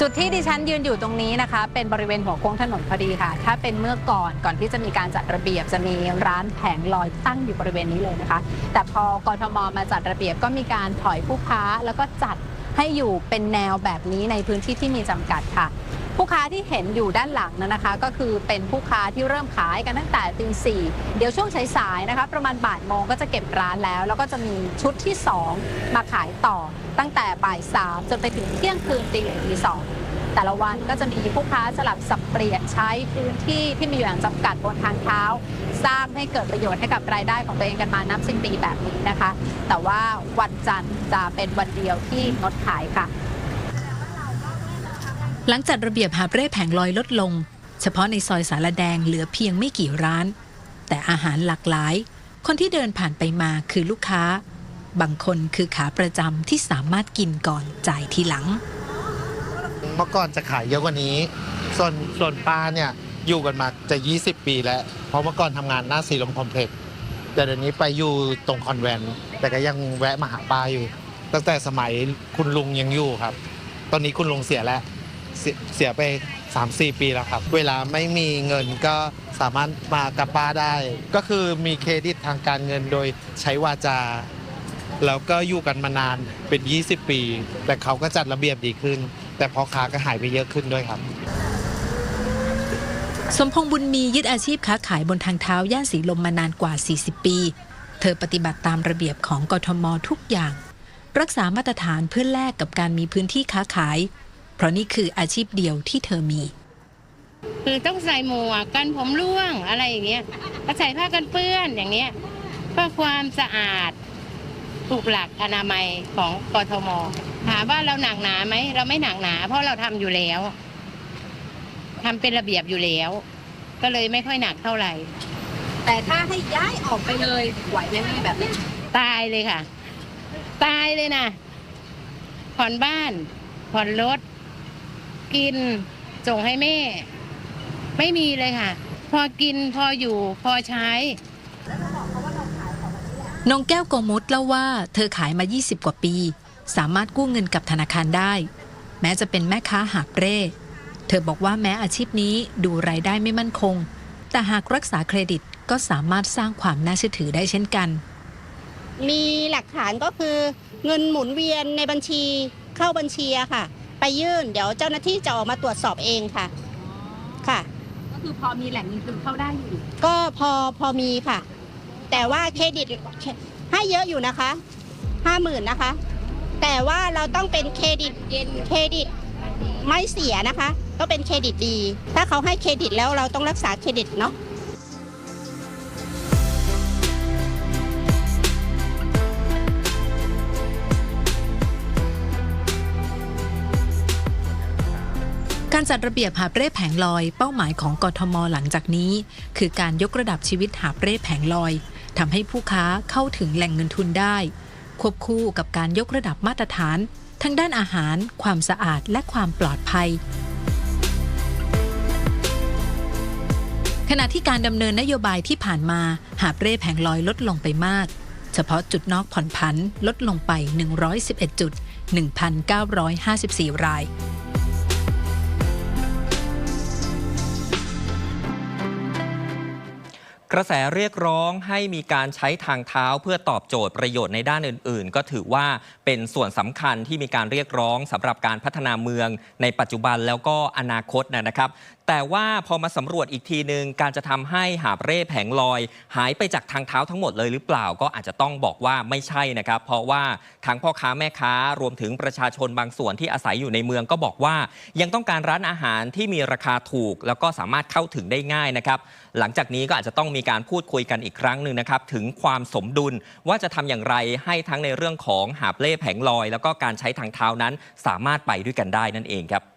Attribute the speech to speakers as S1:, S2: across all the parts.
S1: จุดที่ดิฉันยืนอยู่ตรงนี้นะคะ เป็นบริเวณหัวโค้งถนนพอดีค่ะ ถ้าเป็นเมื่อก่อนก่อนที่จะมีการจัดระเบียบจะมีร้านแผงลอยตั้งอยู่บริเวณนี้เลยนะคะ แต่พอกรทมมาจัดระเบียบก็มีการถอยผู้ค้าแล้วก็จัดให้อยู่เป็นแนวแบบนี้ในพื้นที่ที่มีจำกัดค่ะ ผู้ค้าที่เห็นอยู่ด้านหลังนั้นนะคะ ก็คือเป็นผู้ค้าที่เริ่มขายกันตั้งแต่ตีสี่เดี๋ยวช่วงสายๆนะคะประมาณบ่ายโมงก็จะเก็บร้านแล้ว แล้วก็จะมีชุดที่ 2 มาขายต่อตั้งแต่บ่ายสามจนไปถึงเที่ยงคืนตีหนึ่งตีสองแต่ละวันก็จะมีผู้ค้าสลับสับเปลี่ยนใช้พื้นที่ที่มีอยู่อย่างจำกัดบนทางเท้า สร้างให้เกิดประโยชน์ให้กับรายได้ของตัวเองกันมานับสิบปีแบบนี้นะคะ แต่ว่าวันจันทร์จะเป็นวันเดียวที่งดขายค่ะ
S2: หลังจัดระเบียบหาบเร่แผงลอยลดลง เฉพาะในซอยสารแดงเหลือเพียงไม่กี่ร้าน แต่อาหารหลากหลาย คนที่เดินผ่านไปมาคือลูกค้า บางคนคือขาประจำที่สามารถกินก่อนจ่ายทีหลัง
S3: เมื่อก่อนจะขายเยอะกว่านี้ ส่วนส่วนป้าเนี่ยอยู่กันมาจะ 20 ปีแล้ว เพราะเมื่อก่อนทำงานหน้าสีลมคอมเพล็กซ์แต่เดี๋ยวนี้ไปอยู่ตรงคอนแวนต์แต่ก็ยังแวะมาหาป้าอยู่ ตั้งแต่สมัยคุณลุงยังอยู่ครับ ตอนนี้คุณลุงเสียแล้ว เสียเสียไป 3-4 ปีแล้วครับ เวลาไม่มีเงินก็สามารถมากับป้าได้ ก็คือมีเครดิตทางการเงินโดยใช้วาจา แล้วก็อยู่กันมานานเป็น 20 ปี แต่เขาก็จัดระเบียบดีขึ้น แต่พอค้าก็หายไปเยอะขึ้นด้วยครับ
S2: สมพงษ์บุญมียึดอาชีพค้าขายบนทางเท้าย่านสีลมมานานกว่า 40 ปี เธอปฏิบัติตามระเบียบของกทมทุกอย่าง รักษามาตรฐานเพื่อแลกกับการมีพื้นที่ค้าขาย เพราะนี่คืออาชีพเดียวที่เธอมี
S4: คือต้องใส่หมวกกันผมร่วงอะไรอย่างเงี้ยก็ใส่ผ้ากันเปื้อนอย่างเงี้ยเพื่อความสะอาดถูกหลักอนามัยของกทมถามว่าเราหนักหนาไหมเราไม่หนักหนา เพราะเราทำอยู่แล้วทำเป็นระเบียบอยู่แล้ว ก็เลยไม่ค่อยหนักเท่าไหร่
S1: แต่ถ้าให้ย้ายออกไปเลยไหวไหมแม่แบบนี้
S4: ตายเลยค่ะ ตายเลยนะผ่อนบ้านผ่อนรถ กิน ส่งให้แม่ ไม่มีเลยค่ะ พอกินพออยู่พอใช้
S2: น้องแก้วโกมุตเล่าว่าเธอขายมา 20 กว่าปี สามารถกู้เงินกับธนาคารได้ แม้จะเป็นแม่ค้าหาบเร่ เธอบอกว่าแม้อาชีพนี้ดูรายได้ไม่มั่นคง แต่หากรักษาเครดิตก็สามารถสร้างความน่าเชื่อถือได้เช่นกัน
S5: มีหลักฐานก็คือเงินหมุนเวียนในบัญชีเข้าบัญชีอะค่ะ ไปยื่น เดี๋ยวเจ้าหน้าที่จะออกมาตรวจสอบเองค่ะค่ะ
S1: ก็คือพอมีแหล่งเงินทุนเข้าได้อยู่
S5: ก็พอพอมีค่ะ แต่ว่าเครดิตให้เยอะอยู่นะคะห้าหมื่นนะคะ แต่ว่าเราต้องเป็นเครดิตเครดิตไม่เสียนะคะ ก็เป็นเครดิตดี ถ้าเขาให้เครดิตแล้วเราต้องรักษาเครดิตเนาะ
S2: การจัดระเบียบหาเร่แผงลอย เป้าหมายของกทมหลังจากนี้ คือการยกระดับชีวิตหาเร่แผงลอยทำให้ผู้ค้าเข้าถึงแหล่งเงินทุนได้ ควบคู่กับการยกระดับมาตรฐาน ทั้งด้านอาหาร ความสะอาดและความปลอดภัย ขณะที่การดำเนินนโยบายที่ผ่านมาหาเร่แผงลอยลดลงไปมาก เฉพาะจุดนอกผ่อนผันลดลงไป 111จุด1,954 ราย
S6: กระแสเรียกร้องให้มีการใช้ทางเท้าเพื่อตอบโจทย์ประโยชน์ในด้านอื่น ๆ ก็ถือว่าเป็นส่วนสำคัญที่มีการเรียกร้องสำหรับการพัฒนาเมืองในปัจจุบันแล้วก็อนาคตนะครับแต่ว่าพอมาสำรวจอีกทีหนึ่งการจะทำให้หาบเร่แผงลอย หายไปจากทางเท้าทั้งหมดเลยหรือเปล่าก็อาจจะต้องบอกว่าไม่ใช่นะครับ เพราะว่าทั้งพ่อค้าแม่ค้ารวมถึงประชาชนบางส่วนที่อาศัยอยู่ในเมืองก็บอกว่า ยังต้องการร้านอาหารที่มีราคาถูก แล้วก็สามารถเข้าถึงได้ง่ายนะครับ หลังจากนี้ก็อาจจะต้องมีการพูดคุยกันอีกครั้งหนึ่งนะครับถึงความสมดุลว่าจะทำอย่างไรให้ทั้งในเรื่องของหาบเล่แผงลอย แล้วก็การใช้ทางเท้านั้นสามารถไปด้วยกันได้นั่นเองครับ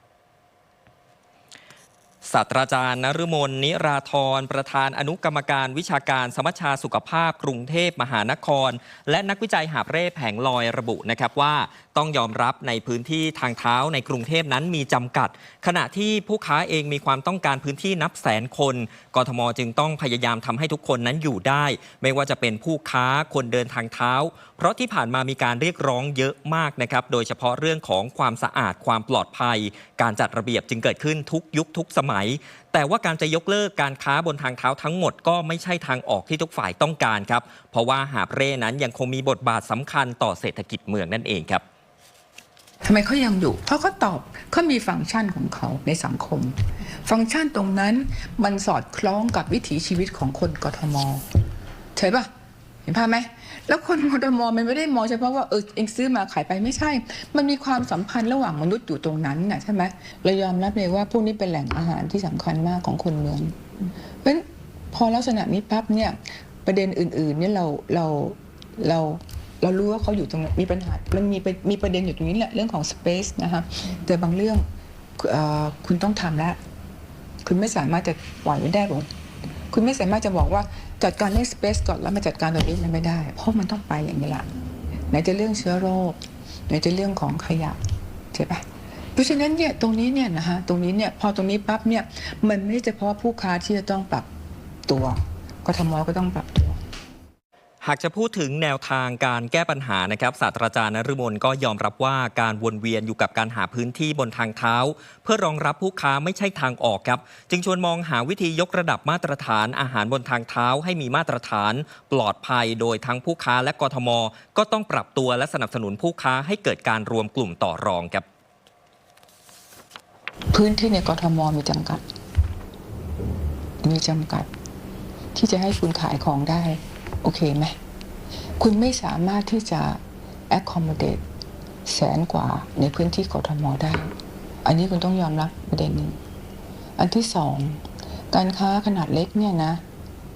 S6: ศาสตราจารย์นฤมลนิราธรประธานอนุกรรมการวิชาการสมัชชาสุขภาพกรุงเทพมหานคร และนักวิจัยหาบเร่แผงลอยระบุนะครับว่า ต้องยอมรับในพื้นที่ทางเท้าในกรุงเทพนั้นมีจำกัด ขณะที่ผู้ค้าเองมีความต้องการพื้นที่นับแสนคน กทมจึงต้องพยายามทำให้ทุกคนนั้นอยู่ได้ ไม่ว่าจะเป็นผู้ค้าคนเดินทางเท้า เพราะที่ผ่านมามีการเรียกร้องเยอะมากนะครับ โดยเฉพาะเรื่องของความสะอาดความปลอดภัย การจัดระเบียบจึงเกิดขึ้นทุกยุคทุกสมัย แต่ว่าการจะยกเลิกการค้าบนทางเท้าทั้งหมดก็ไม่ใช่ทางออกที่ทุกฝ่ายต้องการครับ เพราะว่าหาบเร่นั้นยังคงมีบทบาทสำคัญต่อเศรษฐกิจเมืองนั่นเองครับ
S7: ทำไมเขายังอยู่ เพราะเขาตอบเขามีฟังก์ชันของเขาในสังคม ฟังก์ชันตรงนั้นมันสอดคล้องกับวิถีชีวิตของคนกทมใช่ปะเห็นภาพไหมแล้วคนกทมมันไม่ได้มองเฉพาะว่าเออเองซื้อมาขายไปไม่ใช่ มันมีความสัมพันธ์ระหว่างมนุษย์อยู่ตรงนั้นน่ะใช่ไหมเรายอมรับเลยว่าพวกนี้เป็นแหล่งอาหารที่สำคัญมากของคนเมืองเพราะฉะนั้นพอลักษณะนี้ปั๊บเนี่ยประเด็นอื่นๆเนี่ยเราเราเรา เรารู้ว่าเขาอยู่ตรงนั้มีปัญหา มันมีมีประเด็นอยู่ตรงนี้แหละเรื่องของ space นะคะแต่บางเรื่องอคุณต้องทำแล้ว คุณไม่สามารถจะปล่อยไว้ได้หรอกคุณไม่สามารถจะบอกว่าจัดการเรื่อง space ก่อนแล้วมาจัดการตรงนี้มันไม่ได้ เพราะมันต้องไปอย่างนี้ละไหนจะเรื่องเชื้อโรคไหนจะเรื่องของขยะใช่ปะเพราะฉะนั้นเนี่ยตรงนี้เนี่ยนะคะตรงนี้เนี่ยพอตรงนี้ปั๊บเนี่ยมันไม่ได้เฉพาะผู้ค้าที่จะต้องปรับตัวกทมก็ต้องปรับต
S6: หากจะพูดถึงแนวทางการแก้ปัญหานะครับศาสตราจารย์นฤมลก็ยอมรับว่าการวนเวียนอยู่กับการหาพื้นที่บนทางเท้า เพื่อรองรับผู้ค้าไม่ใช่ทางออกครับ จึงชวนมองหาวิธียกระดับมาตรฐานอาหารบนทางเท้าให้มีมาตรฐาน ปลอดภัยโดยทั้งผู้ค้าและกทม ก็ต้องปรับตัวและสนับสนุนผู้ค้าให้เกิดการรวมกลุ่มต่อรองครับ
S7: พื้นที่ในกทมมีจำกัด มีจำกัด ที่จะให้คุณขายของได้ โอเคไหมคุณไม่สามารถที่จะ accommodate แสนกว่าในพื้นที่กทมได้ อันนี้คุณต้องยอมรับประเด็นหนึ่ง อันที่สอง การค้าขนาดเล็กเนี่ยนะ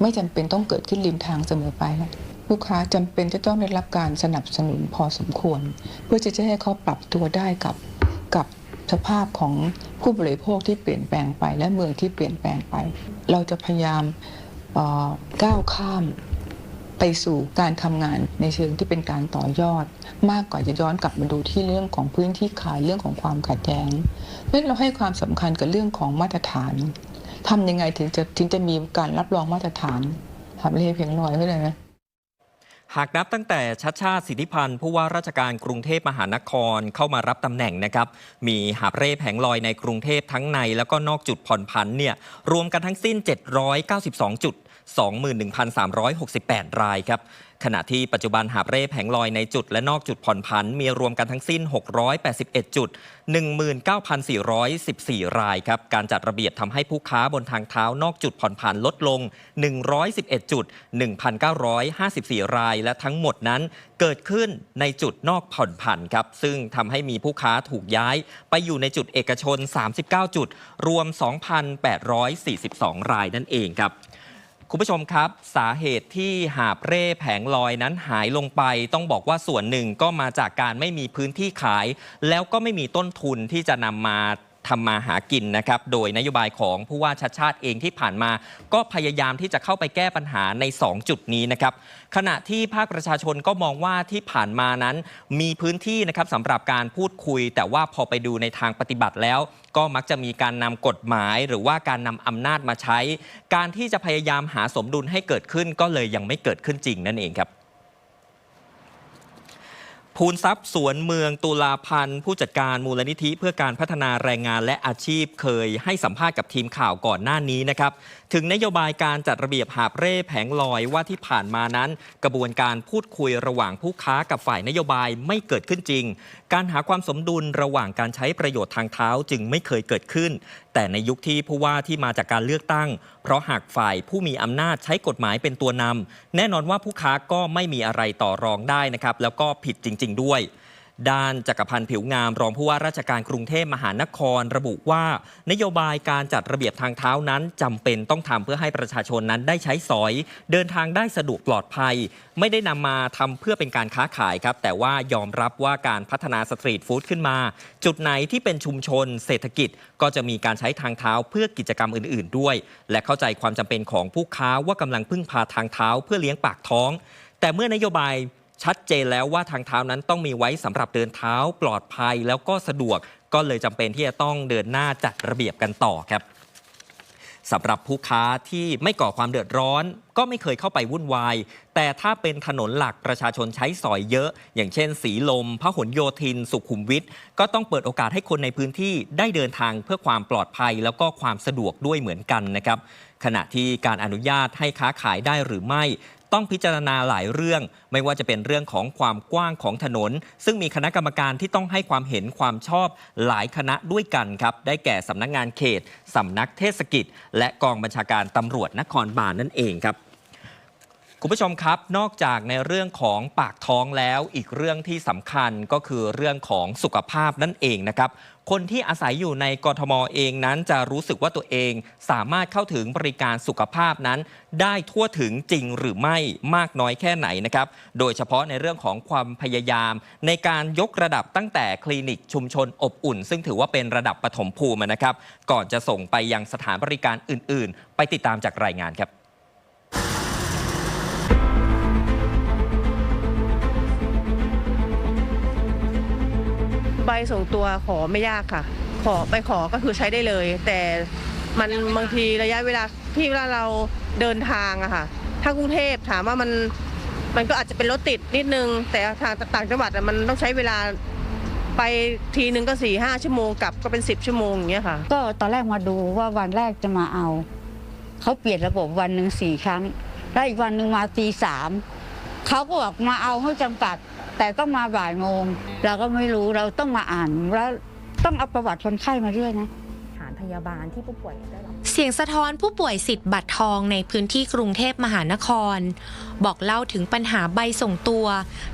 S7: ไม่จำเป็นต้องเกิดขึ้นริมทางเสมอไปนะลูกค้าจำเป็นจะต้องได้รับการสนับสนุนพอสมควร เพื่อจะให้เขาปรับตัวได้กับกับสภาพของผู้บริโภคที่เปลี่ยนแปลงไปและเมืองที่เปลี่ยนแปลงไป เราจะพยายามก้าวข้าม ไปสู่การทำงานในเชิงที่เป็นการต่อยอด มากกว่าจะย้อนกลับมาดูที่เรื่องของพื้นที่ขายเรื่องของความขัดแย้งเพราะฉะนั้นเราให้ความสำคัญกับเรื่องของมาตรฐานทำยังไงถึงจะถึงจะมีการรับรองมาตรฐานทำเลเพียงลอยไม่เลยนะ
S6: หากนับตั้งแต่ชัดชาติสิทธิพันธ์ผู้ว่าราชการกรุงเทพมหานครเข้ามารับตำแหน่งนะครับ มีหาเร่แผงลอยในกรุงเทพทั้งใน แล้วก็นอกจุดผ่อนผันเนี่ยรวมกันทั้งสิ้น 792 จุด 21,368 รายครับขณะที่ปัจจุบันหาบเร่แผงลอยในจุดและนอกจุดผ่อนผันมีรวมกันทั้งสิ้น 681 จุด 19,414 รายครับ การจัดระเบียบทำให้ผู้ค้าบนทางเท้านอกจุดผ่อนผันลดลง 111 จุด 1,954 ราย และทั้งหมดนั้นเกิดขึ้นในจุดนอกผ่อนผันครับ ซึ่งทำให้มีผู้ค้าถูกย้าย ไปอยู่ในจุดเอกชน 39 จุด รวม 2,842 รายนั่นเองครับ คุณผู้ชมครับ สาเหตุที่หาบเร่แผงลอยนั้นหายลงไป ต้องบอกว่าส่วนหนึ่งก็มาจากการไม่มีพื้นที่ขาย แล้วก็ไม่มีต้นทุนที่จะนำมา ทำมาหากินนะครับ โดยนโยบายของผู้ว่าชัดชาติเองที่ผ่านมา ก็พยายามที่จะเข้าไปแก้ปัญหาใน 2 จุดนี้นะครับ ขณะที่ภาคประชาชนก็มองว่าที่ผ่านมานั้น มีพื้นที่นะครับสำหรับการพูดคุย แต่ว่าพอไปดูในทางปฏิบัติแล้ว ก็มักจะมีการนำกฎหมาย หรือว่าการนำอำนาจมาใช้ การที่จะพยายามหาสมดุลให้เกิดขึ้นก็เลยยังไม่เกิดขึ้นจริงนั่นเองครับ ภูนทรัพย์สวนเมืองตุลาพันธ์ผู้จัดการมูลนิธิเพื่อการพัฒนาแรงงานและอาชีพเคยให้สัมภาษณ์กับทีมข่าวก่อนหน้านี้นะครับ ถึงนโยบายการจัดระเบียบหาบเร่แผงลอยว่าที่ผ่านมานั้น กระบวนการพูดคุยระหว่างผู้ค้ากับฝ่ายนโยบายไม่เกิดขึ้นจริง การหาความสมดุลระหว่างการใช้ประโยชน์ทางเท้าจึงไม่เคยเกิดขึ้น แต่ในยุคที่ผู้ว่าที่มาจากการเลือกตั้ง เพราะหากฝ่ายผู้มีอำนาจใช้กฎหมายเป็นตัวนำแน่นอนว่าผู้ค้าก็ไม่มีอะไรต่อรองได้นะครับแล้วก็ผิดจริง ๆ ด้วย ด้านจักรพันธ์ผิวงามรองผู้ว่าราชการกรุงเทพมหานคร ระบุว่า นโยบายการจัดระเบียบทางเท้านั้นจำเป็นต้องทำเพื่อให้ประชาชนนั้นได้ใช้สอย เดินทางได้สะดวกปลอดภัย ไม่ได้นำมาทำเพื่อเป็นการค้าขายครับ แต่ว่ายอมรับว่าการพัฒนาสตรีทฟู้ดขึ้นมา จุดไหนที่เป็นชุมชน เศรษฐกิจ ก็จะมีการใช้ทางเท้าเพื่อกิจกรรมอื่น ๆ ด้วย และเข้าใจความจำเป็นของผู้ค้าว่ากำลังพึ่งพาทางเท้าเพื่อเลี้ยงปากท้อง แต่เมื่อนโยบาย ชัดเจนแล้วว่าทางเท้านั้นต้องมีไว้สำหรับเดินเท้าปลอดภัยแล้วก็สะดวกก็เลยจำเป็นที่จะต้องเดินหน้าจัดระเบียบกันต่อครับสำหรับผู้ค้าที่ไม่ก่อความเดือดร้อน ก็ไม่เคยเข้าไปวุ่นวาย แต่ถ้าเป็นถนนหลักประชาชนใช้สอยเยอะ อย่างเช่น สีลมพหลโยธิน สุขุมวิทก็ต้องเปิดโอกาสให้คนในพื้นที่ได้เดินทางเพื่อความปลอดภัย แล้วก็ความสะดวกด้วยเหมือนกันนะครับขณะที่การอนุญาตให้ค้าขายได้หรือไม่ ต้องพิจารณาหลายเรื่อง ไม่ว่าจะเป็นเรื่องของความกว้างของถนน ซึ่งมีคณะกรรมการที่ต้องให้ความเห็นความชอบหลายคณะด้วยกันครับ ได้แก่สำนักงานเขตสำนักเทศกิจ และกองบัญชาการตำรวจนครบาลนนั่นเองครับ คุณผู้ชมครับ นอกจากในเรื่องของปากท้องแล้ว อีกเรื่องที่สำคัญก็คือเรื่องของสุขภาพนั่นเองนะครับ คนที่อาศัยอยู่ในกรทมเองนั้นจะรู้สึกว่าตัวเองสามารถเข้าถึงบริการสุขภาพนั้น ได้ทั่วถึงจริงหรือไม่มากน้อยแค่ไหนนะครับ โดยเฉพาะในเรื่องของความพยายาม ในการยกระดับตั้งแต่คลินิกชุมชนอบอุ่น ซึ่งถือว่าเป็นระดับปฐมภูมินะครับ ก่อนจะส่งไปยังสถานบริการอื่น ๆ ไปติดตามจากรายงานครับ
S8: บส่งตัวขอไม่ยากค่ะ ขอไปขอก็คือใช้ได้เลย แต่มันบางทีระยะเวลาที่เวลาเราเดินทางอะค่ะ ถ้ากรุงเทพถามว่ามันมันก็อาจจะเป็นรถติดนิดนึง แต่ทางต่างจังหวัดมันต้องใช้เวลาไปทีนึงก็สี่ห้าชั่วโมงกลับก็เป็นสิบชั่วโมงอย่างเงี้ยค่ะ
S9: ก็ตอนแรกมาดูว่าวันแรกจะมาเอา เขาเปลี่ยนระบบวันหนึ่งสี่ครั้ง แล้วอีกวันหนึ่งมาตีสามเขาก็บอกมาเอาให้จำกัด แต่ต้องมาบ่ายโมง เราก็ไม่รู้เราต้องมาอ่านแล้วต้องเอาประวัติคนไข้มาด้วยนะ
S10: สถานพยาบาลที่ผู้ป่วยได้รับ
S11: เสียงสะท้อนผู้ป่วยสิทธิ์บัตรทองในพื้นที่กรุงเทพมหานคร บอกเล่าถึงปัญหาใบส่งตัว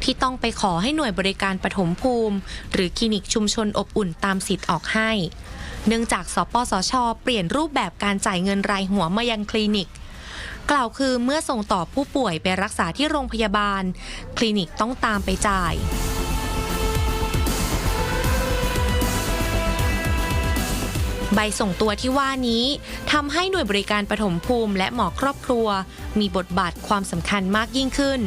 S11: ที่ต้องไปขอให้หน่วยบริการปฐมภูมิ หรือคลินิกชุมชนอบอุ่นตามสิทธิ์ออกให้ เนื่องจากสปสช เปลี่ยนรูปแบบการจ่ายเงินรายหัวมายังคลินิก กล่าวคือเมื่อส่งต่อผู้ป่วยไปรักษาที่โรงพยาบาล คลินิกต้องตามไปจ่ายใบส่งตัวที่ว่านี้ทำให้หน่วยบริการปฐมภูมิและหมอครอบครัว มีบทบาทความสำคัญมากยิ่งขึ้น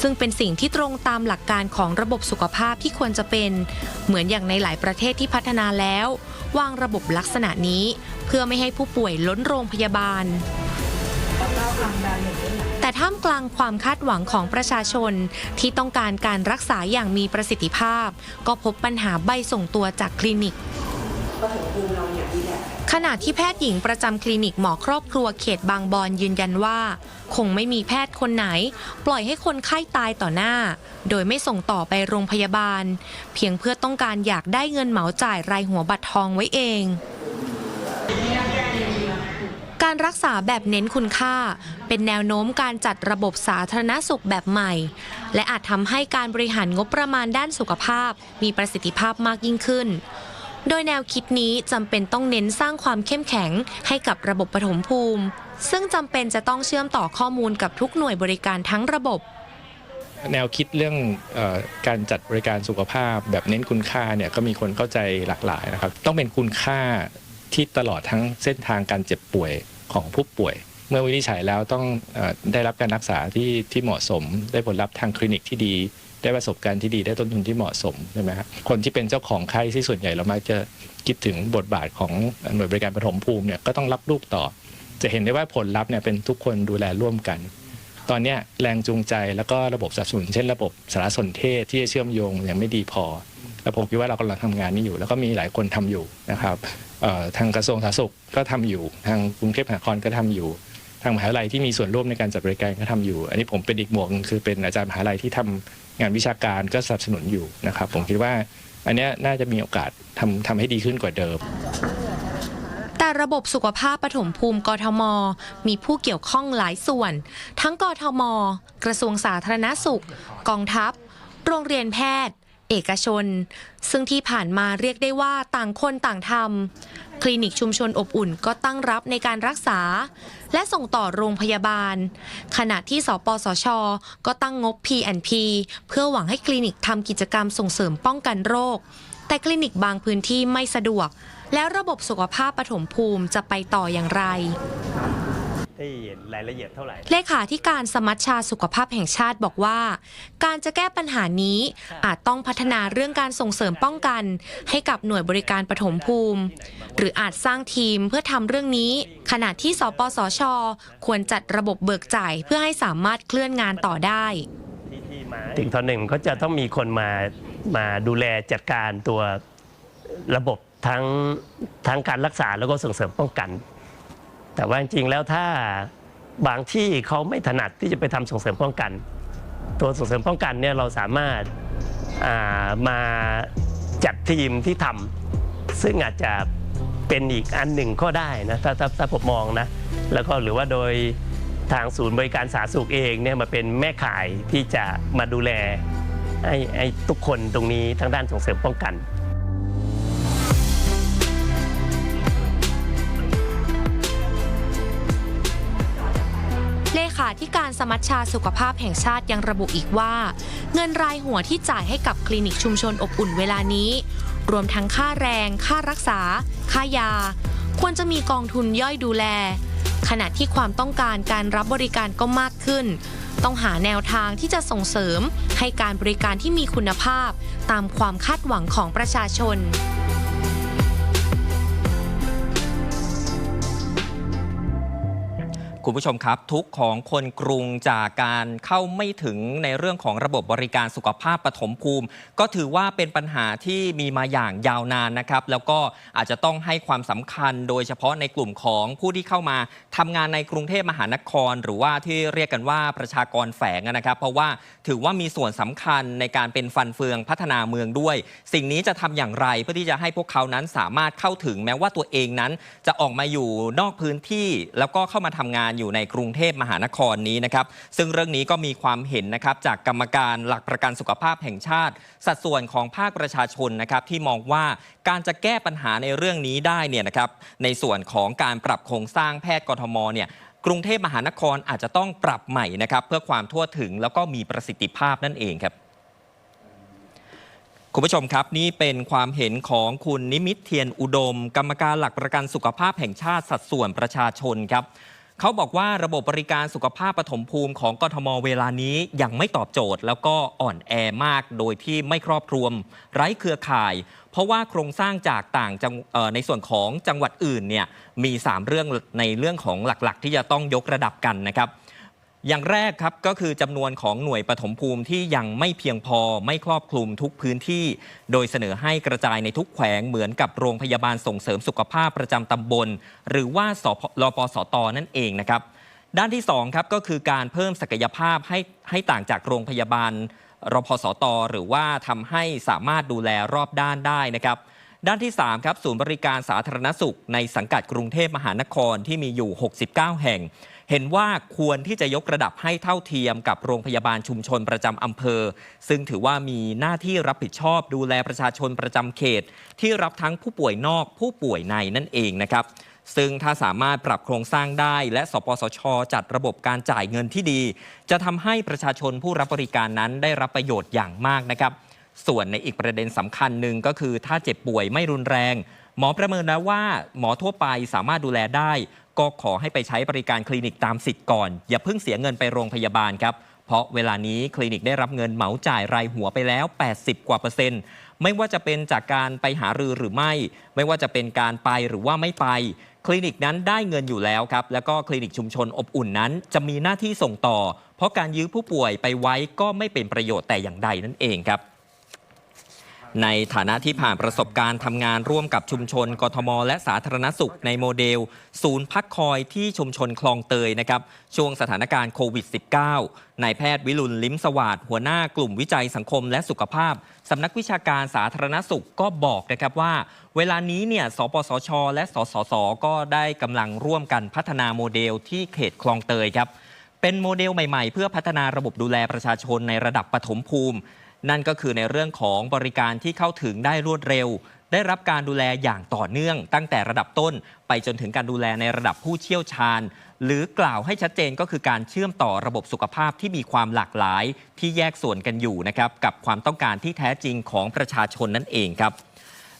S11: ซึ่งเป็นสิ่งที่ตรงตามหลักการของระบบสุขภาพที่ควรจะเป็น เหมือนอย่างในหลายประเทศที่พัฒนาแล้ว วางระบบลักษณะนี้ เพื่อไม่ให้ผู้ป่วยล้นโรงพยาบาล แต่ท่ามกลางความคาดหวังของประชาชนที่ต้องการการรักษาอย่างมีประสิทธิภาพ ก็พบปัญหาใบส่งตัวจากคลินิกขณะที่แพทย์หญิงประจำคลินิกหมอครอบครัวเขตบางบอนยืนยันว่า คงไม่มีแพทย์คนไหน ปล่อยให้คนไข้ตายต่อหน้า โดยไม่ส่งต่อไปโรงพยาบาล เพียงเพื่อต้องการอยากได้เงินเหมาจ่ายรายหัวบัตรทองไว้เอง การรักษาแบบเน้นคุณค่า เป็นแนวโน้มการจัดระบบสาธารณสุขแบบใหม่ และอาจทำให้การบริหารงบประมาณด้านสุขภาพ มีประสิทธิภาพมากยิ่งขึ้น โดยแนวคิดนี้จำเป็นต้องเน้นสร้างความเข้มแข็งให้กับระบบปฐมภูมิ ซึ่งจำเป็นจะต้องเชื่อมต่อข้อมูลกับทุกหน่วยบริการทั้งระบบ
S12: แนวคิดเรื่องอการจัดบริการสุขภาพ แบบเน้นคุณค่าเนี่ยก็มีคนเข้าใจหลากหลายนะครับ ต้องเป็นคุณค่าที่ตลอดทั้งเส้นทางการเจ็บป่วย ของผู้ป่วย เมื่อวินิจฉัยแล้วต้องอได้รับการรักษาที่ที่เหมาะสม ได้ผลลัพธ์ทางคลินิกที่ดี ได้ประสบการณ์ที่ดีได้ต้นทุนที่เหมาะสมใช่ไหมครับคนที่เป็นเจ้าของไข้ที่ส่วนใหญ่เรามักจะคิดถึงบทบาทของหน่วยบริการปฐมภูมิเนี่ยก็ต้องรับลูกต่อ จะเห็นได้ว่าผลลัพธ์เนี่ยเป็นทุกคนดูแลร่วมกันตอนนี้แรงจูงใจแล้วก็ระบบสับสนุนเช่นระบบสารสนเทศที่จะเชื่อมโยงยังไม่ดีพอ แล้วผมคิดว่าเรากำลังทำงานนี้อยู่ แล้วก็มีหลายคนทำอยู่นะครับ ทางกระทรวงสาธารณสุขก็ทำอยู่ทางกรุงเทพมหานครก็ทำอยู่ ทางมหาวิทยาลัยที่มีส่วนร่วมในการจัดบริการก็ทำอยู่ อันนี้ผมเป็นอีกหมวกคือเป็นอาจารย์มหาวิทยาลัยที่ทำงานวิชาการก็สนับสนุนอยู่นะครับ ผมคิดว่าอันนี้น่าจะมีโอกาสทำทำให้ดีขึ้นกว่าเดิม
S11: แต่ระบบสุขภาพปฐมภูมิกทม มีผู้เกี่ยวข้องหลายส่วน ทั้งกทม กระทรวงสาธารณสุข กองทัพ โรงเรียนแพทย์ เอกชน ซึ่งที่ผ่านมาเรียกได้ว่าต่างคนต่างทำคลินิกชุมชนอบอุ่นก็ตั้งรับในการรักษา และส่งต่อโรงพยาบาล ขณะที่สปสช ก็ตั้งงบ P&P เพื่อหวังให้คลินิกทำกิจกรรมส่งเสริมป้องกันโรค แต่คลินิกบางพื้นที่ไม่สะดวก แล้วระบบสุขภาพปฐมภูมิจะไปต่ออย่างไร
S13: ได้เห็นรายละเอียดเท่าไหร่
S11: เลขาธิการสมัชชาสุขภาพแห่งชาติบอกว่า การจะแก้ปัญหานี้อาจต้องพัฒนาเรื่องการส่งเสริมป้องกัน ให้กับหน่วยบริการปฐมภูมิ หรืออาจสร้างทีมเพื่อทำเรื่องนี้ ขณะที่สปสช ควรจัดระบบเบิกจ่ายเพื่อให้สามารถเคลื่อนงานต่อได้
S13: ถึงตอนหนึ่งก็จะต้องมีคนมามาดูแลจัดการตัวระบบทั้งทั้งการรักษาแล้วก็ส่งเสริมป้องกัน แต่ว่าจริงๆแล้วถ้าบางที่เขาไม่ถนัดที่จะไปทำส่งเสริมป้องกัน ตัวส่งเสริมป้องกันเนี่ยเราสามารถามาจัดทีมที่ทำซึ่งอาจจะเป็นอีกอันหนึ่งก็ได้นะถ้าถ้าถ้าผมมองนะแล้วก็หรือว่าโดยทางศูนย์บริการสาธารณสุขเองเนี่ยมาเป็นแม่ข่ายที่จะมาดูแลให้ให้ทุกคนตรงนี้ทั้งด้านส่งเสริมป้องกัน
S11: ขาธิการสมัชชาสุขภาพแห่งชาติยังระบุอีกว่า เงินรายหัวที่จ่ายให้กับคลินิกชุมชนอบอุ่นเวลานี้ รวมทั้งค่าแรง ค่ารักษา ค่ายา ควรจะมีกองทุนย่อยดูแล ขณะที่ความต้องการการรับบริการก็มากขึ้น ต้องหาแนวทางที่จะส่งเสริมให้การบริการที่มีคุณภาพ ตามความคาดหวังของประชาชน
S6: คุณผู้ชมครับ ทุกของคนกรุงจากการเข้าไม่ถึงในเรื่องของระบบบริการสุขภาพปฐมภูมิ ก็ถือว่าเป็นปัญหาที่มีมาอย่างยาวนานนะครับ แล้วก็อาจจะต้องให้ความสำคัญ โดยเฉพาะในกลุ่มของผู้ที่เข้ามาทำงานในกรุงเทพมหานคร หรือว่าที่เรียกกันว่าประชากรแฝงนะครับ เพราะว่าถือว่ามีส่วนสำคัญในการเป็นฟันเฟืองพัฒนาเมืองด้วย สิ่งนี้จะทำอย่างไรเพื่อที่จะให้พวกเขานั้นสามารถเข้าถึงแม้ว่าตัวเองนั้น จะออกมาอยู่นอกพื้นที่แล้วก็เข้ามาทำงานอยู่ในกรุงเทพมหานครนี้นะครับ ซึ่งเรื่องนี้ก็มีความเห็นนะครับจากกรรมการหลักประกันสุขภาพแห่งชาติ สัดส่วนของภาคประชาชนนะครับที่มองว่าการจะแก้ปัญหาในเรื่องนี้ได้เนี่ยนะครับในส่วนของการปรับโครงสร้างแพทย์กทมเนี่ยกรุงเทพมหานครอาจจะต้องปรับใหม่นะครับเพื่อความทั่วถึงแล้วก็มีประสิทธิภาพนั่นเองครับคุณผู้ชมครับ นี่เป็นความเห็นของคุณนิมิตเทียนอุดม กรรมการหลักประกันสุขภาพแห่งชาติสัดส่วนประชาชนครับ เขาบอกว่าระบบบริการสุขภาพปฐมภูมิของกทมเวลานี้ยังไม่ตอบโจทย์ แล้วก็อ่อนแอมากโดยที่ไม่ครอบคลุมไร้เครือข่าย เพราะว่าโครงสร้างจากต่างจังในส่วนของจังหวัดอื่นเนี่ยมี 3 เรื่องในเรื่องของหลักๆ ที่จะต้องยกระดับกันนะครับ อย่างแรกครับก็คือจำนวนของหน่วยปฐมภูมิที่ยังไม่เพียงพอไม่ครอบคลุมทุกพื้นที่ โดยเสนอให้กระจายในทุกแขวงเหมือนกับโรงพยาบาลส่งเสริมสุขภาพประจำตำบล หรือว่าสรปสตนั่นเองนะครับ ด้านที่2ครับก็คือการเพิ่มศักยภาพให้ให้ต่างจากโรงพยาบาลรพสต หรือว่าทำให้สามารถดูแลรอบด้านได้นะครับด้านที่ 3 ครับ ศูนย์บริการสาธารณสุขในสังกัดกรุงเทพมหานครที่มีอยู่ 69 แห่ง เห็นว่าควรที่จะยกระดับให้เท่าเทียมกับโรงพยาบาลชุมชนประจำอำเภอ ซึ่งถือว่ามีหน้าที่รับผิดชอบดูแลประชาชนประจำเขต ที่รับทั้งผู้ป่วยนอกผู้ป่วยในนั่นเองนะครับซึ่งถ้าสามารถปรับโครงสร้างได้ และสปสช จัดระบบการจ่ายเงินที่ดี จะทำให้ประชาชนผู้รับบริการนั้นได้รับประโยชน์อย่างมากนะครับ ส่วนในอีกประเด็นสำคัญหนึ่งก็คือถ้าเจ็บป่วยไม่รุนแรง หมอประเมินแล้วว่าหมอทั่วไปสามารถดูแลได้ ก็ขอให้ไปใช้บริการคลินิกตามสิทธิ์ก่อน อย่าเพิ่งเสียเงินไปโรงพยาบาลครับ เพราะเวลานี้คลินิกได้รับเงินเหมาจ่ายรายหัวไปแล้ว 80 กว่าเปอร์เซ็นต์ ไม่ว่าจะเป็นจากการไปหารือหรือไม่ ไม่ว่าจะเป็นการไปหรือว่าไม่ไป คลินิกนั้นได้เงินอยู่แล้วครับ แล้วก็คลินิกชุมชนอบอุ่นนั้น จะมีหน้าที่ส่งต่อ เพราะการยื้อผู้ป่วยไปไว้ก็ไม่เป็นประโยชน์แต่อย่างใดนั่นเองครับ ในฐานะที่ผ่านประสบการณ์ทำงานร่วมกับชุมชนกทม และสาธารณสุขในโมเดล ศูนย์พักคอยที่ชุมชนคลองเตยนะครับ ช่วงสถานการณ์โควิด -19 นายแพทย์วิรุณลิ้มสวัสดหัวหน้ากลุ่มวิจัยสังคมและสุขภาพสำนักวิชาการสาธารณสุขก็บอกนะครับว่า เวลานี้เนี่ยสปสช และสสส ก็ได้กำลังร่วมกันพัฒนาโมเดลที่เขตคลองเตยครับเป็นโมเดลใหม่ ๆ เพื่อพัฒนาระบบดูแลประชาชนในระดับปฐมภูมิ นั่นก็คือในเรื่องของบริการที่เข้าถึงได้รวดเร็ว ได้รับการดูแลอย่างต่อเนื่อง ตั้งแต่ระดับต้นไปจนถึงการดูแลในระดับผู้เชี่ยวชาญ หรือกล่าวให้ชัดเจนก็คือการเชื่อมต่อระบบสุขภาพที่มีความหลากหลายที่แยกส่วนกันอยู่นะครับกับความต้องการที่แท้จริงของประชาชนนั่นเองครับ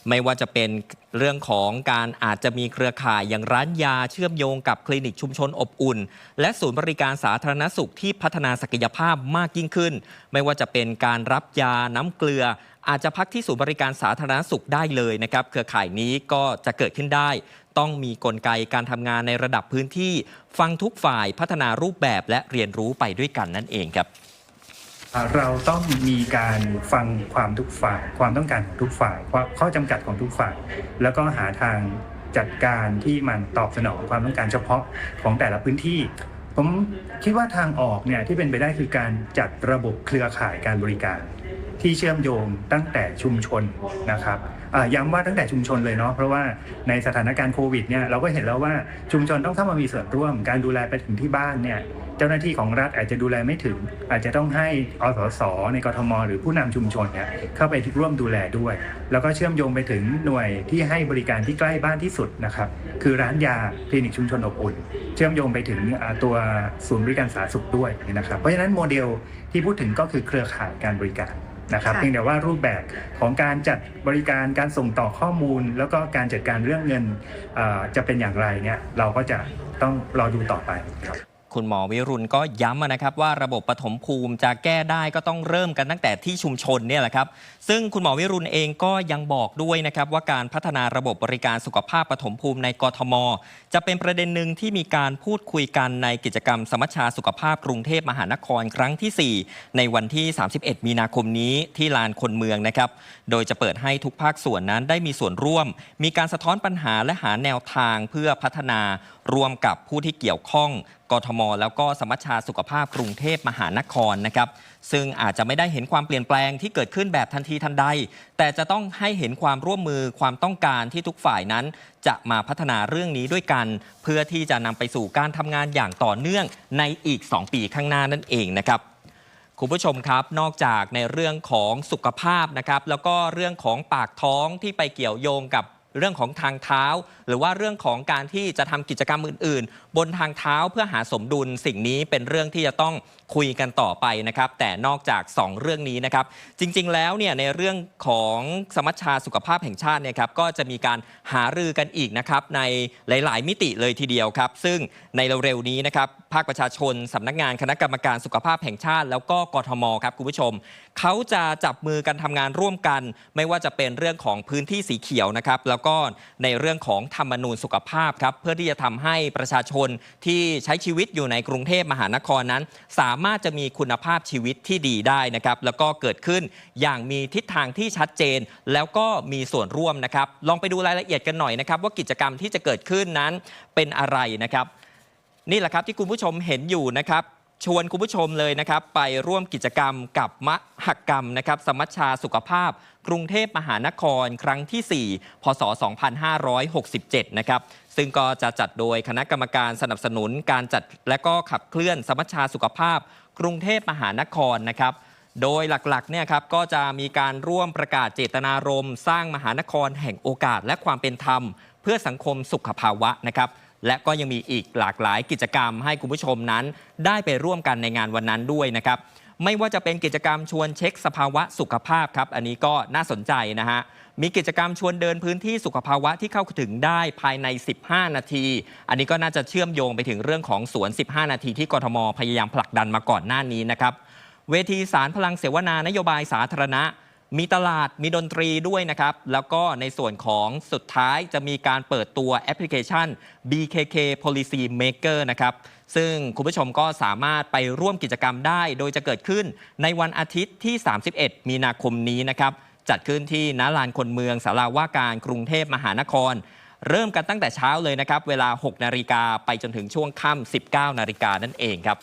S6: ไม่ว่าจะเป็นเรื่องของการอาจจะมีเครือข่ายอย่างร้านยาเชื่อมโยงกับคลินิกชุมชนอบอุ่น และศูนย์บริการสาธารณสุขที่พัฒนาศักยภาพมากยิ่งขึ้น ไม่ว่าจะเป็นการรับยาน้ำเกลือ อาจจะพักที่ศูนย์บริการสาธารณสุขได้เลยนะครับ เครือข่ายนี้ก็จะเกิดขึ้นได้ ต้องมีกลไกการทำงานในระดับพื้นที่ ฟังทุกฝ่ายพัฒนารูปแบบและเรียนรู้ไปด้วยกันนั่นเองครับ
S14: เราต้องมีการฟังความทุกฝ่าย ความต้องการของทุกฝ่ายความข้อจำกัดของทุกฝ่าย แล้วก็หาทางจัดการที่มันตอบสนองความต้องการเฉพาะของแต่ละพื้นที่ ผมคิดว่าทางออกเนี่ยที่เป็นไปได้คือการจัดระบบเครือข่ายการบริการ ที่เชื่อมโยงตั้งแต่ชุมชนนะครับ ย้ำว่าตั้งแต่ชุมชนเลยเนาะเพราะว่าในสถานการณ์โควิดเนี่ยเราก็เห็นแล้วว่าชุมชนต้องเข้ามามีส่วนร่วม การดูแลไปถึงที่บ้านเนี่ยเจ้าหน้าที่ของรัฐอาจจะดูแลไม่ถึง อาจจะต้องให้อสสในกทม หรือผู้นำชุมชนเนี่ยเข้าไปร่วมดูแลด้วย แล้วก็เชื่อมโยงไปถึงหน่วยที่ให้บริการที่ใกล้บ้านที่สุดนะครับคือร้านยาคลินิกชุมชนอบอุ่น เชื่อมโยงไปถึงตัวศูนย์บริการสาธารณสุขด้วยนะครับเพราะฉะนั้นโมเดลที่พูดถึงก็คือเครือข่ายการบริการ นะครับ
S1: ค่ะ
S14: เพียงแต่ว่ารูปแบบของการจัดบริการการส่งต่อข้อมูล แล้วก็การจัดการเรื่องเงินเอ่อจะเป็นอย่างไรเนี่ยเราก็จะต้องรอดูต่อไปครับ
S6: คุณหมอวิรุณก็ย้ำนะครับว่าระบบปฐมภูมิจะแก้ได้ก็ต้องเริ่มกันตั้งแต่ที่ชุมชนเนี่ยแหละครับซึ่งคุณหมอวิรุณเองก็ยังบอกด้วยนะครับว่าการพัฒนาระบบบริการสุขภาพปฐมภูมิในกทม จะเป็นประเด็นหนึ่งที่มีการพูดคุยกันในกิจกรรมสมัชชาสุขภาพกรุงเทพมหานครครั้งที่ 4 ในวันที่ 31 มีนาคมนี้ที่ลานคนเมืองนะครับโดยจะเปิดให้ทุกภาคส่วนนั้นได้มีส่วนร่วม มีการสะท้อนปัญหาและหาแนวทางเพื่อพัฒนา รวมกับผู้ที่เกี่ยวข้องกทม แล้วก็สมัชชาสุขภาพกรุงเทพมหานครนะครับ ซึ่งอาจจะไม่ได้เห็นความเปลี่ยนแปลงที่เกิดขึ้นแบบทันทีทันใด แต่จะต้องให้เห็นความร่วมมือความต้องการที่ทุกฝ่ายนั้น จะมาพัฒนาเรื่องนี้ด้วยกัน เพื่อที่จะนำไปสู่การทำงานอย่างต่อเนื่องในอีก 2 ปีข้างหน้านั่นเองนะครับคุณผู้ชมครับ นอกจากในเรื่องของสุขภาพนะครับ แล้วก็เรื่องของปากท้องที่ไปเกี่ยวโยงกับ เรื่องของทางเท้า หรือว่าเรื่องของการที่จะทำกิจกรรมอื่น ๆ บนทางเท้าเพื่อหาสมดุลสิ่งนี้เป็นเรื่องที่จะต้องคุยกันต่อไปนะครับ แต่นอกจาก 2 เรื่องนี้นะครับ จริง ๆ แล้วเนี่ยในเรื่องของสมัชชาสุขภาพแห่งชาติเนี่ยครับก็จะมีการหารือกันอีกนะครับในหลาย ๆ มิติเลยทีเดียวครับ ซึ่งในเร็วๆนี้นะครับภาคประชาชนสำนักงานคณะกรรมการสุขภาพแห่งชาติ แล้วก็กทมครับคุณผู้ชมเขาจะจับมือกันทำงานร่วมกัน ไม่ว่าจะเป็นเรื่องของพื้นที่สีเขียวนะครับแล้วก็ในเรื่องของธรรมนูญสุขภาพครับเพื่อที่จะทำให้ประชาชนที่ใช้ชีวิตอยู่ในกรุงเทพมหานครนั้น สามารถจะมีคุณภาพชีวิตที่ดีได้นะครับแล้วก็เกิดขึ้นอย่างมีทิศทางที่ชัดเจน แล้วก็มีส่วนร่วมนะครับลองไปดูรายละเอียดกันหน่อยนะครับว่ากิจกรรมที่จะเกิดขึ้นนั้นเป็นอะไรนะครับนี่แหละครับที่คุณผู้ชมเห็นอยู่นะครับ ชวนคุณผู้ชมเลยนะครับ ไปร่วมกิจกรรมกับมหกรรมนะครับ สมัชชาสุขภาพ กรุงเทพมหานครครั้งที่ 4 พศ 2567 นะครับ ซึ่งก็จะจัดโดยคณะกรรมการสนับสนุนการจัดและก็ขับเคลื่อนสมัชชาสุขภาพ กรุงเทพมหานครนะครับโดยหลักๆเนี่ยครับก็จะมีการร่วมประกาศเจตนารมณ์ สร้างมหานครแห่งโอกาสและความเป็นธรรม เพื่อสังคมสุขภาวะนะครับ และก็ยังมีอีกหลากหลายกิจกรรมให้คุณผู้ชมนั้น ได้ไปร่วมกันในงานวันนั้นด้วยนะครับ ไม่ว่าจะเป็นกิจกรรมชวนเช็คสภาวะสุขภาพครับ อันนี้ก็น่าสนใจนะฮะ มีกิจกรรมชวนเดินพื้นที่สุขภาวะที่เข้าถึงได้ภายใน 15 นาที อันนี้ก็น่าจะเชื่อมโยงไปถึงเรื่องของสวน 15 นาทีที่กทมพยายามผลักดันมาก่อนหน้านี้นะครับ เวทีสารพลังเสวนานโยบายสาธารณะ มีตลาดมีดนตรีด้วยนะครับ แล้วก็ในส่วนของสุดท้ายจะมีการเปิดตัวแอปพลิเคชัน BKK Policy Maker นะครับ ซึ่งคุณผู้ชมก็สามารถไปร่วมกิจกรรมได้ โดยจะเกิดขึ้นในวันอาทิตย์ที่ 31 มีนาคมนี้นะครับ จัดขึ้นที่ณลานคนเมืองสาราว่าการกรุงเทพมหานคร เริ่มกันตั้งแต่เช้าเลยนะครับ เวลา 6 นาฬิกาไปจนถึงช่วงค่ำ19 นาฬิกานั่นเองครับ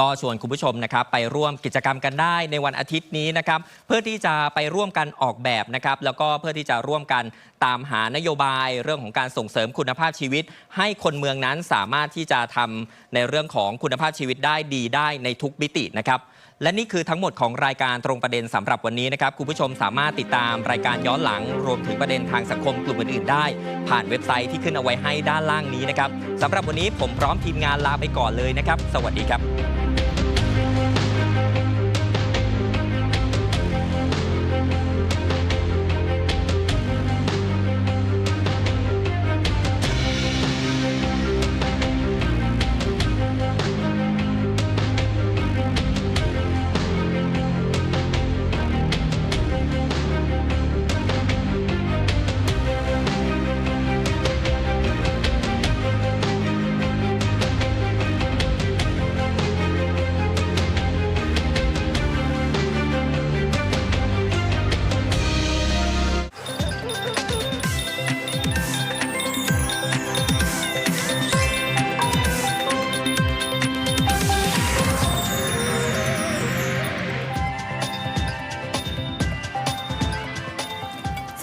S6: ก็ชวนคุณผู้ชมนะครับไปร่วมกิจกรรมกันได้ในวันอาทิตย์นี้นะครับเพื่อที่จะไปร่วมกันออกแบบนะครับแล้วก็เพื่อที่จะร่วมกันตามหานโยบายเรื่องของการส่งเสริมคุณภาพชีวิต ให้คนเมืองนั้นสามารถที่จะทำในเรื่องของคุณภาพชีวิตได้ดีได้ในทุกมิตินะครับและนี่คือทั้งหมดของรายการตรงประเด็นสำหรับวันนี้นะครับคุณผู้ชมสามารถติดตามรายการย้อนหลัง รวมถึงประเด็นทางสังคมกลุ่มอื่นๆได้ ผ่านเว็บไซต์ที่ขึ้นเอาไว้ให้ด้านล่างนี้นะครับสำหรับวันนี้ผมพร้อมทีมงานลาไปก่อนเลยนะครับ สวัสดีครับ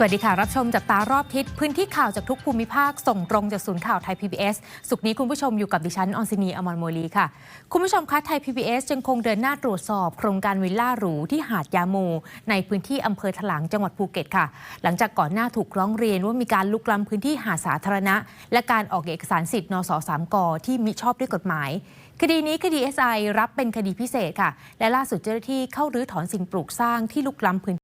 S15: วัสดีค่ะ รับชมจับตารอบทิศพื้นที่ข่าวจากทุกภูมิภาค ส่งตรงจากศูนย์ข่าวไทย PBS สุขนี้คุณผู้ชมอยู่กับดิฉัน ออนซินีอมรโมลีค่ะ คุณผู้ชมคะไทย PBS ยังคงเดินหน้าตรวจสอบโครงการวิลล่าหรูที่หาดยาโม ในพื้นที่อำเภอถลางจังหวัดภูเก็ตค่ะ หลังจากก่อนหน้าถูกร้องเรียนว่ามีการลุกล้ำพื้นที่หาดสาธารณะ และการออกเอกสารสิทธิ์นสสามกที่มิชอบด้วยกฎหมายคดีนี้คดี SI รับเป็นคดีพิเศษค่ะ และล่าสุดเจ้าหน้าที่เข้ารื้อถอนสิ่งปลูกสร้างที่ลุกล้ำพื้น